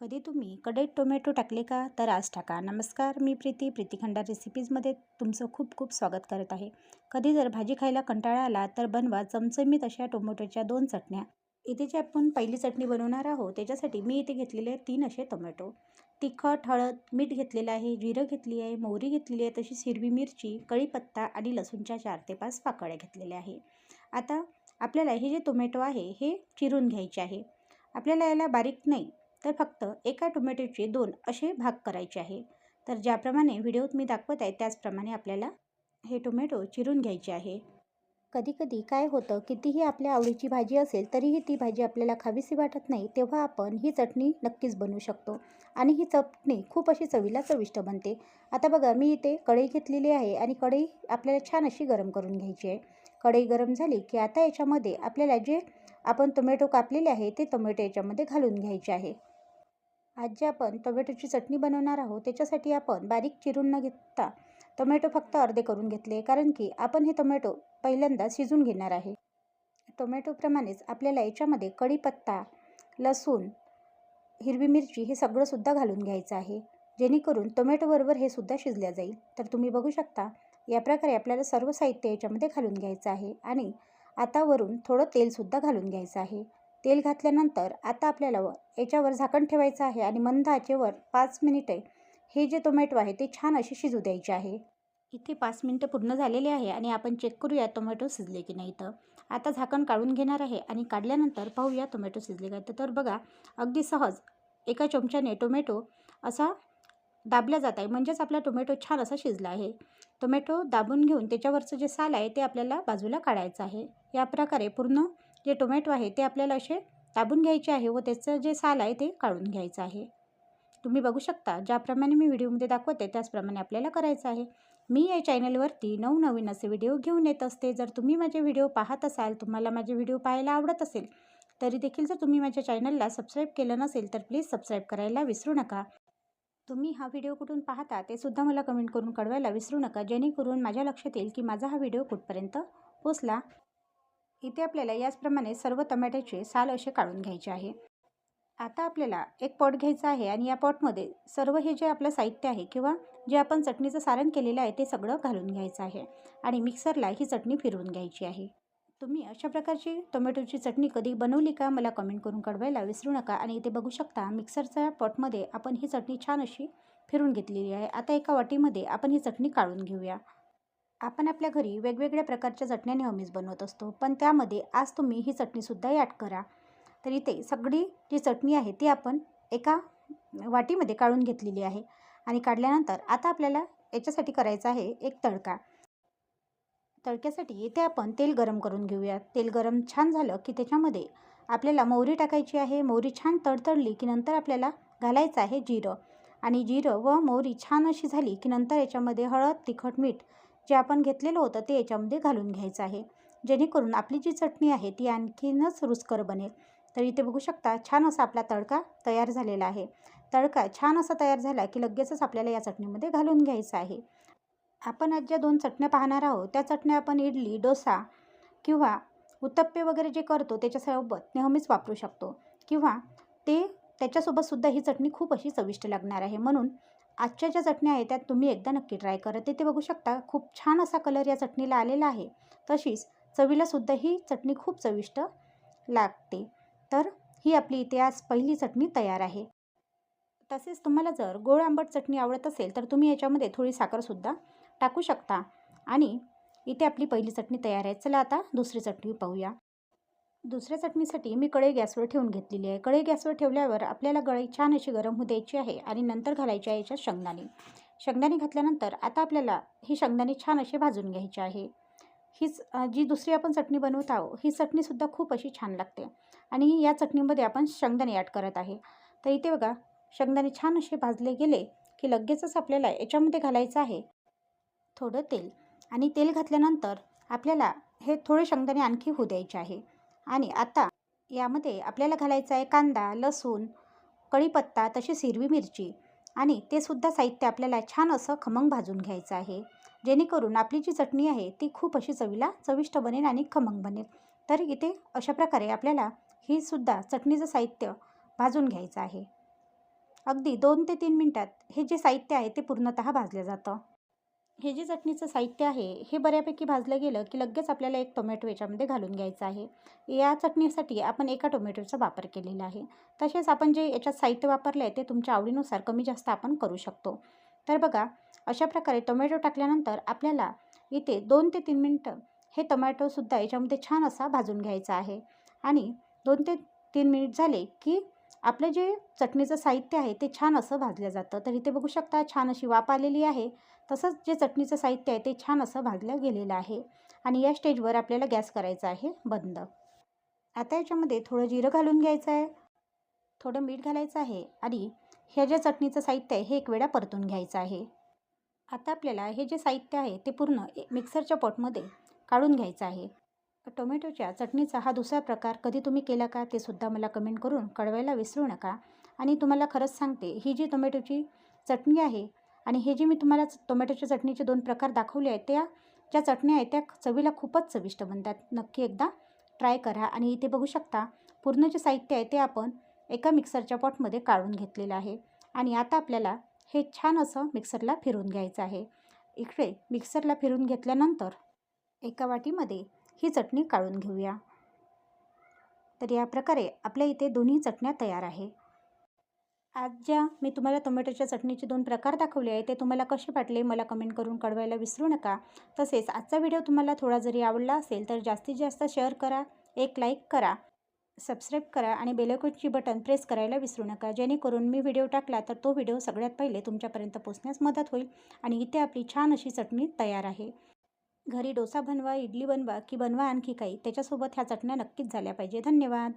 कधी तुम्ही कढईत टोमॅटो टाकले का? तर आज टाका. नमस्कार मी प्रीती. प्रीती खंडार रेसिपीजमध्ये तुमचं खूप खूप स्वागत करत आहे. कधी जर भाजी खायला कंटाळा आला तर बनवा चमचमीत अशा टोमॅटोच्या दोन चटण्या. इथे जे आपण पहिली चटणी बनवणार आहोत. त्याच्यासाठी मी इथे घेतलेले तीन असे टोमॅटो. तिखट हळद मीठ घेतलेलं आहे जिरं घेतली आहे मोहरी घेतलेली आहे तशीच हिरवी मिरची कढीपत्ता आणि लसूणच्या चार ते पाच पाकळ्या घेतलेल्या आहे. आता आपल्याला हे जे टोमॅटो आहे हे चिरून घ्यायचे आहे. आपल्याला याला बारीक नाही तर फक्त एका टोमॅटोचे दोन असे भाग करायचे आहे. तर ज्याप्रमाणे व्हिडिओत मी दाखवत आहे त्याचप्रमाणे आपल्याला हे टोमॅटो चिरून घ्यायचे आहे. कधीकधी काय होतं कितीही आपल्या आवडीची भाजी असेल तरीही ती भाजी आपल्याला खावीशी वाटत नाही तेव्हा आपण ही चटणी नक्कीच बनवू शकतो. आणि ही चटणी खूप अशी चवीला चविष्ट बनते. आता बघा मी इथे कढई घेतलेली आहे आणि कढई आपल्याला छान अशी गरम करून घ्यायची आहे. कढई गरम झाली की आता याच्यामध्ये आपल्याला जे आपण टोमॅटो कापलेले आहे ते टोमॅटो याच्यामध्ये घालून घ्यायचे आहे. आज जे आपण टोमॅटोची चटणी बनवणार आहोत त्याच्यासाठी आपण बारीक चिरून न घेता टोमॅटो फक्त अर्धे करून घेतले कारण की आपण हे टोमॅटो पहिल्यांदा शिजून घेणार आहे. टोमॅटोप्रमाणेच आपल्याला याच्यामध्ये कढीपत्ता लसूण हिरवी मिरची हे सगळंसुद्धा घालून घ्यायचं आहे. जेणेकरून टोमॅटोबरोबर हे सुद्धा शिजल्या जाईल. तर तुम्ही बघू शकता या प्रकारे आपल्याला सर्व साहित्य याच्यामध्ये घालून घ्यायचं आहे आणि आतावरून थोडं तेलसुद्धा घालून घ्यायचं आहे. तेल घातल्यानंतर आता आपल्याला याच्यावर झाकण ठेवायचं आहे आणि मंद आचेवर पाच मिनिटे हे जे टोमॅटो आहे ते छान असे शिजू द्यायचे आहे. इथे पाच मिनटं पूर्ण झालेले आहे आणि आपण चेक करूया टोमॅटो शिजले की नाही तर आता झाकण काढून घेणार आहे आणि काढल्यानंतर पाहूया टोमॅटो शिजले का तर बघा अगदी सहज एका चमच्याने टोमॅटो असा दाबला जात आहे. म्हणजेच आपला टोमॅटो छान असा शिजला आहे. टोमॅटो दाबून घेऊन त्याच्यावरचं जे साल आहे ते आपल्याला बाजूला काढायचं आहे. या प्रकारे पूर्ण जे टोमॅटो आहे ते आपल्याला असे दाबून घ्यायचे आहे व त्याचं जे साल आहे ते काढून घ्यायचं आहे. तुम्ही बघू शकता ज्याप्रमाणे मी व्हिडिओमध्ये दाखवते त्याचप्रमाणे आपल्याला करायचं आहे. मी या चॅनलवरती नवनवीन असे व्हिडिओ घेऊन येत असते. जर तुम्ही माझे व्हिडिओ पाहत असाल तुम्हाला माझे व्हिडिओ पाहायला आवडत असेल तरी देखील जर तुम्ही माझ्या चॅनलला सबस्क्राईब केलं नसेल तर प्लीज सबस्क्राईब करायला विसरू नका. तुम्ही हा व्हिडिओ कुठून पाहता ते सुद्धा मला कमेंट करून कळवायला विसरू नका जेणेकरून माझ्या लक्षात येईल की माझा हा व्हिडिओ कुठपर्यंत पोचला इथे आपल्याला याचप्रमाणे सर्व टमॅट्याचे साल असे काढून घ्यायचे आहे. आता आपल्याला एक पॉट घ्यायचा आहे आणि या पॉटमध्ये सर्व हे जे आपलं साहित्य आहे किंवा जे आपण चटणीचं सारण केलेलं आहे ते सगळं घालून घ्यायचं आहे आणि मिक्सरला ही चटणी फिरवून घ्यायची आहे. तुम्ही अशा प्रकारची टोमॅटोची चटणी कधी बनवली का मला कमेंट करून कळवायला विसरू नका आणि इथे बघू शकता मिक्सरच्या पॉटमध्ये आपण ही चटणी छान अशी फिरून घेतलेली आहे. आता एका वाटीमध्ये आपण ही चटणी काढून घेऊया. आपण आपल्या घरी वेगवेगळ्या प्रकारच्या चटण्या नेहमीच बनवत असतो पण त्यामध्ये आज तुम्ही ही चटणीसुद्धा ॲड करा. तर इथे सगळी जी चटणी आहे ती आपण एका वाटीमध्ये काढून घेतलेली आहे आणि काढल्यानंतर आता आपल्याला याच्यासाठी करायचं आहे एक तडका. तडक्यासाठी इथे आपण तेल गरम करून घेऊया. तेल गरम छान झालं की त्याच्यामध्ये आपल्याला मोहरी टाकायची आहे. मोहरी छान तडतडली की नंतर आपल्याला घालायचं आहे जिरं. आणि जिरं व मोहरी छान अशी झाली की नंतर याच्यामध्ये हळद तिखट मीठ जे आपण घेतलेलं होतं ते याच्यामध्ये घालून घ्यायचं आहे. जेणेकरून आपली जी चटणी आहे ती आणखीनच रुचकर बनेल. तर इथे बघू शकता छान असा आपला तडका तयार झालेला आहे. तडका छान असा तयार झाला की लगेचच आपल्याला या चटणीमध्ये घालून घ्यायचं आहे. आपण आज ज्या दोन चटण्या पाहणार आहोत त्या चटण्या आपण इडली डोसा किंवा उत्तप्पे वगैरे जे करतो त्याच्यासोबत नेहमीच वापरू शकतो. किंवा ते त्याच्यासोबतसुद्धा ही चटणी खूप अशी चविष्ट लागणार आहे. म्हणून आजच्या ज्या चटण्या आहेत त्यात तुम्ही एकदा नक्की ट्राय करा. ते बघू शकता खूप छान असा कलर या चटणीला आलेला आहे. तशीच चवीलासुद्धा ही चटणी खूप चविष्ट लागते. तर ही आपली इथे आज पहिली चटणी तयार आहे. तसेच तुम्हाला जर गोड आंबट चटणी आवडत असेल तर तुम्ही याच्यामध्ये थोडी साखरसुद्धा टाकू शकता. आणि इथे आपली पहिली चटणी तयार आहे. चला आता दुसरी चटणी पाहूया. दुसऱ्या चटणीसाठी मी कढई गॅसवर ठेवून घेतलेली आहे. कढई गॅसवर ठेवल्यावर आपल्याला गळई छान अशी गरम होऊ द्यायची आहे आणि नंतर घालायची आहे याच्यात शेंगदाणे. शेंगदाणे घातल्यानंतर आता आपल्याला ही शेंगदाणे छान असे भाजून घ्यायची आहे. हीच जी दुसरी आपण चटणी बनवत आहोत ही चटणीसुद्धा खूप अशी छान लागते आणि या चटणीमध्ये आपण शेंगदाणे ॲड करत आहे. तर इथे बघा शेंगदाणे छान असे भाजले गेले की लगेचच आपल्याला याच्यामध्ये घालायचं आहे थोडं तेल आणि तेल घातल्यानंतर आपल्याला हे थोडे शेंगदाणे आणखी होऊ द्यायचे आहे. आणि आता यामध्ये आपल्याला घालायचं आहे कांदा लसूण कढीपत्ता तसेच हिरवी मिरची आणि ते सुद्धा साहित्य आपल्याला छान असं खमंग भाजून घ्यायचं आहे. जेणेकरून आपली जी चटणी आहे ती खूप अशी चवीला चविष्ट बनेल आणि खमंग बनेल. तर इथे अशा प्रकारे आपल्याला ही सुद्धा चटणीचं साहित्य भाजून घ्यायचं आहे. अगदी दोन ते तीन मिनटात हे जे साहित्य आहे ते पूर्णतः भाजलं जातं. हे जे चटणीचं साहित्य आहे हे बऱ्यापैकी भाजलं गेलं की लगेच आपल्याला एक टोमॅटो याच्यामध्ये घालून घ्यायचा आहे. या चटणीसाठी आपण एका टोमॅटोचा वापर केलेला आहे. तसेच आपण जे याच्यात साहित्य वापरलं आहे ते तुमच्या आवडीनुसार कमी जास्त आपण करू शकतो. तर बघा अशा प्रकारे टोमॅटो टाकल्यानंतर आपल्याला इथे दोन ते तीन मिनटं हे टोमॅटोसुद्धा याच्यामध्ये छान असा भाजून घ्यायचा आहे. आणि दोन ते तीन मिनिट झाले की आपलं जे चटणीचं साहित्य आहे ते छान असं भाजलं जातं. तर इथे बघू शकता छान अशी वाफ आलेली आहे. तसंच जे चटणीचं साहित्य आहे ते छान असं भाजलं गेलेलं आहे आणि या स्टेजवर आपल्याला गॅस करायचा आहे बंद. आता याच्यामध्ये थोडं जिरं घालून घ्यायचं आहे. थोडं मीठ घालायचं आहे आणि ह्या ज्या चटणीचं साहित्य आहे हे एक वेळा परतून घ्यायचं आहे. आता आपल्याला हे जे साहित्य आहे ते पूर्ण मिक्सरच्या पॉटमध्ये काढून घ्यायचं आहे. टोमॅटोच्या चटणीचा हा दुसरा प्रकार कधी तुम्ही केला का ते सुद्धा मला कमेंट करून कळवायला विसरू नका आणि तुम्हाला खरंच सांगते ही जी टोमॅटोची चटणी आहे आणि हे जे मी तुम्हाला टोमॅटोच्या चटणीचे दोन प्रकार दाखवले आहेत त्या ज्या चटण्या आहेत त्या चवीला खूपच चविष्ट बनतात. नक्की एकदा ट्राय करा आणि इथे बघू शकता पूर्ण जे साहित्य आहे ते आपण एका मिक्सरच्या पॉटमध्ये काढून घेतलेलं आहे. आणि आता आपल्याला हे छान असं मिक्सरला फिरून घ्यायचं आहे. इकडे मिक्सरला फिरून घेतल्यानंतर एका वाटीमध्ये ही चटणी काढून घेऊया. तर या प्रकारे आपल्या इथे दोन्ही चटण्या तयार आहे. आज ज्या मी तुम्हाला टोमॅटोच्या चटणीचे दोन प्रकार दाखवले आहे ते तुम्हाला कसे वाटले मला कमेंट करून कळवायला विसरू नका. तसेच आजचा व्हिडिओ तुम्हाला थोडा जरी आवडला असेल तर जास्तीत जास्त शेअर करा एक लाईक करा सबस्क्राईब करा आणि बेलकोनची बटन प्रेस करायला विसरू नका. जेणेकरून मी व्हिडिओ टाकला तर तो व्हिडिओ सगळ्यात पहिले तुमच्यापर्यंत पोचण्यास मदत होईल आणि इथे आपली छान अशी चटणी तयार आहे. घरी डोसा बनवा इडली बनवा की बनवा आणखी काही त्याच्यासोबत ह्या चटण्या नक्कीच झाल्या पाहिजे. धन्यवाद!